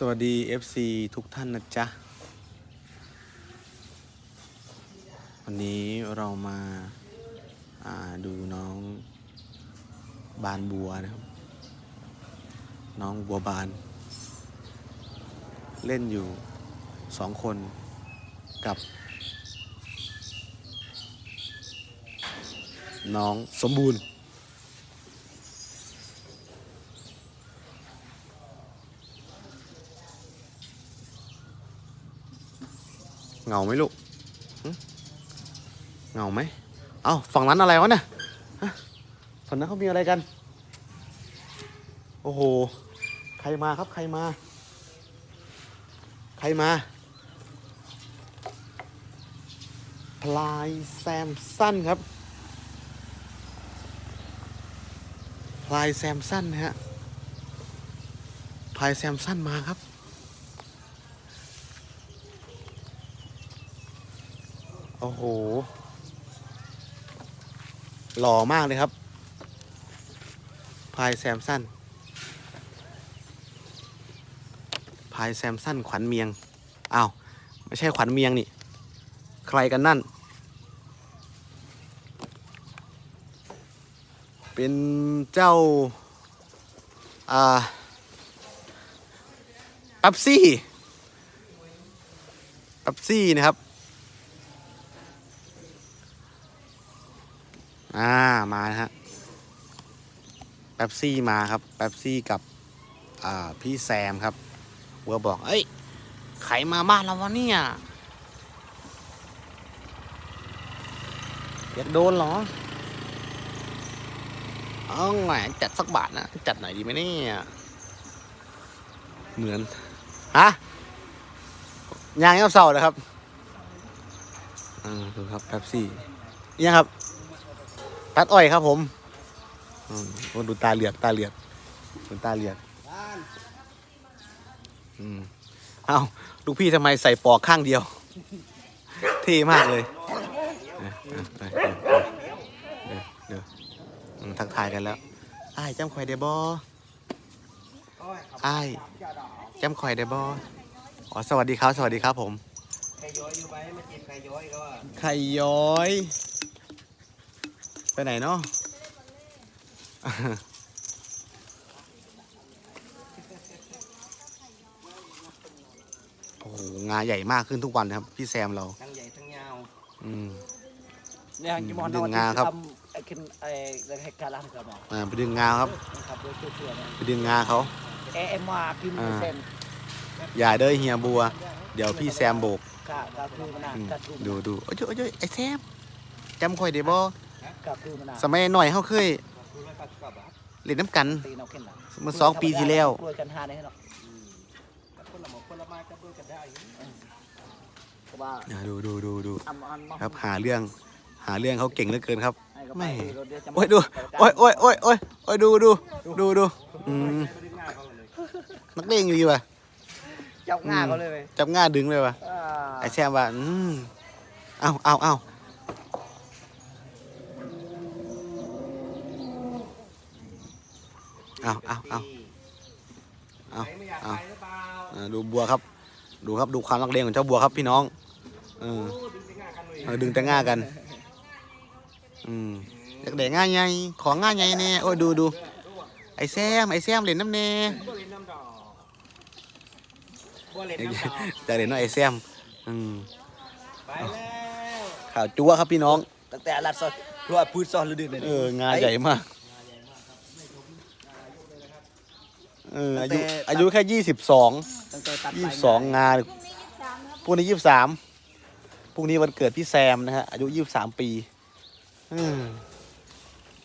สวัสดี FC ทุกท่านนะจ๊ะ วันนี้เรามาาดูน้องบานบัวนะครับ น้องบัวบาน เล่นอยู่สองคนกับ น้องสมบูรณ์ เงาไหมลูกเงาไหมเอ้าฝั่งนั้นอะไรวะเนี่ยฝั่งนั้นเขามีอะไรกัน โอ้โห ใครมาครับใครมา ใครมาพลายแซมสั้นครับพลายแซมสันนะฮะพลายแซมสั้นมาครับ โอ้โห หล่อมากเลยครับ พายแซมสันพายแซมสันขวัญเมียง อ้าว ไม่ใช่ขวัญเมียงนี่ ใครกันนั่น เป็นเจ้า อ่าปั๊บซี่ปั๊บซี่นะครับ อ่ามานะฮะแป๊บซี่มาครับแป๊บซี่กับอ่าพี่แซมครับวัวบอก เอ้ยใครมาบ้านเราวะเนี่ยอยากโดนเหรอเอาแหมจัดสักบาทนะ จัดหน่อยดีไหมเนี่ยเหมือนฮะยางยับเสาเลยครับอ่าดูครับแป๊บซี่ยังครับ ตัดอ้อยครับผมอืมอ้ดูตาเหลือกตาเหลือกดูตาเหลือกอืมเอาลูกพี่ทำไมใส่ปอกข้างเดียว เท่มากเลยเดี๋ยวทักทายกันแล้วไอ้ายจำข่อยได้บ่อ้ายจำข่อยได้บ่อ๋อสวัสดีครับ สวัสดีครับผม ไข่ย้อยอยู่ไหมมาจีบไข่ย้อยก็ไข่ย้อย ไปไหนเนาะโอ้โหงาใหญ่มากขึ้นทุกวันนะครับ พี่แซมเรา ทั้งใหญ่ทั้งยาวอืม เนี่ยกิมอนดึงเอางาครับทำไอ้คินไอ้เรื่องให้การล้างครับเนาะอ่าไปดึงงาครับครับโดยเชื่อๆเนี่ยไปดึงงาเขา เอเอ็มมากินอ่าเซนอย่าเด้อเฮียบัว เดี๋ยวพี่แซมโบกกะกะคือมันน่ะอืมกะคือดูดูโอ้ยโอ้ยโอ้ยไอ้แซมจำข่อยได้บ่กะคือมันน่ะ สมัยหน่อยเขาเคยคุณร้อยแปดสิบกว่าบาทเล่นน้ำกันตีนเอาขึ้นน่ะเมื่อสองปีที่แล้วกล้วยกันหาได้เนาะแต่คนละหมอกคนละไม้ก็เบื่อกันได้อยู่เพราะว่าอ่าดูดูดูดูอันอันเนาะครับหาเรื่องหาเรื่องเขาเก่งเหลือเกินครับให้ก็แม่ไปรถเยวจะโอ้ยดูโอ้ยโอ้ยโอ้ยโอ้ยโอ้ยดูดูดูดูอืมไปดึงหน้าเขาเลยนักเลงดีว่ะจับง่าเขาเลยเว้ยจับง่าดึงเลยว่ะอ่าไอ้แซมว่าอืมเอาเอาเอา เอาเอาเอาเอาใครไม่อยากเอาไปหรือเปล่าอ่าดูบัวครับ ดูครับดูความนักเลงของเจ้าบัวครับพี่น้องเออโอ้ดึงไปหน้ากันเลยเออดึงแต่ง่ากัน อืมอยากเด็ง่ายไงของง่ายไงแน่โอ้ยดูดูไอ้แซมไอ้แซมเล่นน้ำแน่บัวเล่นน้ำดอกบัวเล่นน้ำดอกจะเล่นน้อยไอ้แซมอืมไปแล้วข่าวจั๊วครับพี่น้องตั้งแต่ลัดซอยรัวพืชซอยฤดูเนี่ยเอองานใหญ่มาก เอออายุอายุแค่ยี่สิบสองตั้งแต่ตัดยี่ไปสิบสองงานพรุ่งนี้ยี่สิบสามพรุ่งนี้วันเกิดพี่แซมนะฮะอายุยี่สิบสามปีอืม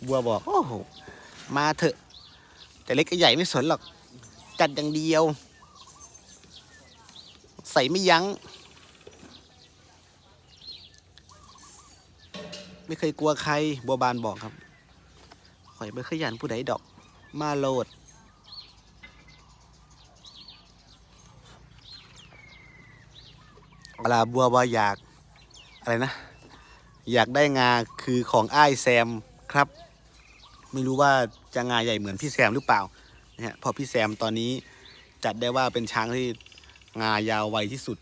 บัวบอกโอ้โหมาเถอะ แต่เล็กกับใหญ่ไม่สนหรอก จัดอย่างเดียว ใส่ไม่ยัง้ง ไม่เคยกลัวใครบัวบานบอกครับข่อยไม่ขยันผู้ใดดอก มาโหลด เวลาบัวบอยอยากอะไรนะ อยากได้งาคือของอ้ายแซมครับ ไม่รู้ว่าจะงาใหญ่เหมือนพี่แซมหรือเปล่านะฮะเพราะพี่แซมตอนนี้จัดได้ว่าเป็นช้างที่งายาวไวที่สุด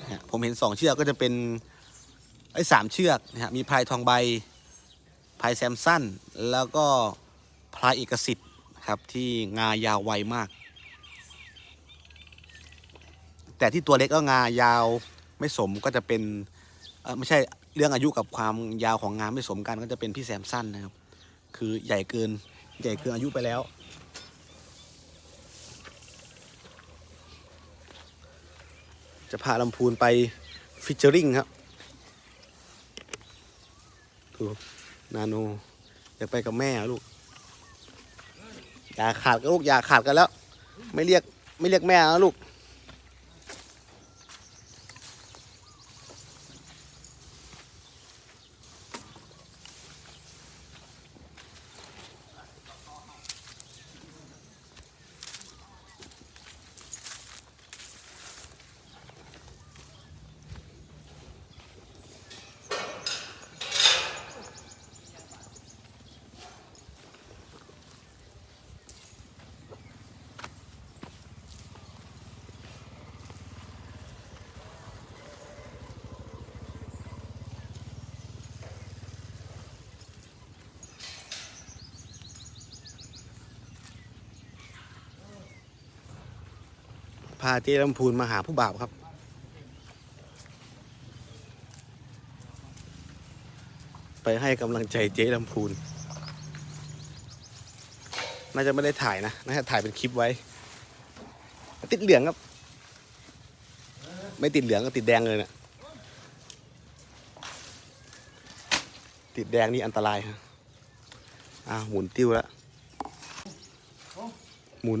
นะฮะผมเห็นสองเชือกก็จะเป็นไอ้สามเชือกนะฮะมีพลายทองใบพลายแซมสั้น แล้วก็พลายเอกสิทธิ์ครับที่งายาวไวมาก แต่ที่ตัวเล็กก็งายาว ไม่สมก็จะเป็นไม่ใช่เรื่องอายุกับความยาวของงานไม่สมกันก็จะเป็นพี่แซมสั้นนะครับ คือใหญ่เกินใหญ่เกินอายุไปแล้ว จะพาลำพูนไปฟิชเจอริงครับดูนาโนอยากไปกับแม่ลูกอย่าขาดกันลูกอย่าขาดกันแล้ว ไม่เรียกไม่เรียกแม่แล้วลูก พาเจ๊ลำพูนมาหาผู้บ่าวครับ ไปให้กำลังใจเจ๊ลำพูน น่าจะไม่ได้ถ่ายนะ น่าจะถ่ายเป็นคลิปไว้ ติดเหลืองครับ ไม่ติดเหลืองก็ติดแดงเลยเนะี่ยติดแดงนี่อันตรายฮะอ้าวหมุนติ้วแล้วหมุน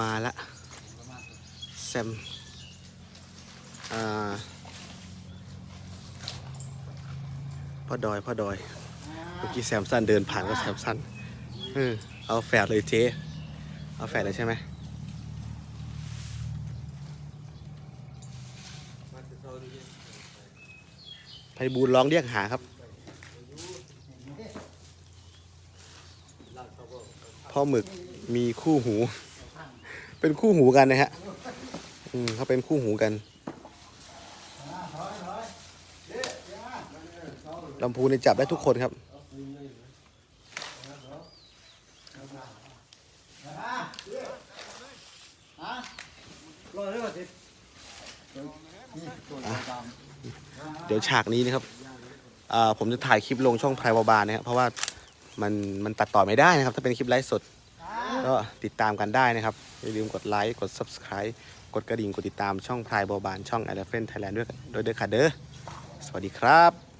มาละแซมอพ่อดอยพ่อดอย เมื่อกี้แซมสั้นเดินผ่านก็แซมสั้นเออเอาแฝดเลยเจ๊เอาแฝดเลยใช่ไหมไพบูลร้องเรียกหาครับ พ่อหมึกมีคู่หู เป็นคู่หูกันนะฮะอืมเขาเป็นคู่หูกันลำพูนจับได้ทุกคนครับเดี๋ยวฉากนี้นะครับอ่าผมจะถ่ายคลิปลงช่องไพราบานะครับเพราะว่า มันมันตัดต่อไม่ได้นะครับ ถ้าเป็นคลิปไลฟ์สด ก็ติดตามกันได้นะครับ อย่าลืมกดไลค์กด subscribe กดกระดิ่งกดติดตามช่องพายบาบานช่อง Elephant Thailand ด้วยด้วยด้อค่ะเด้อสวัสดีครับ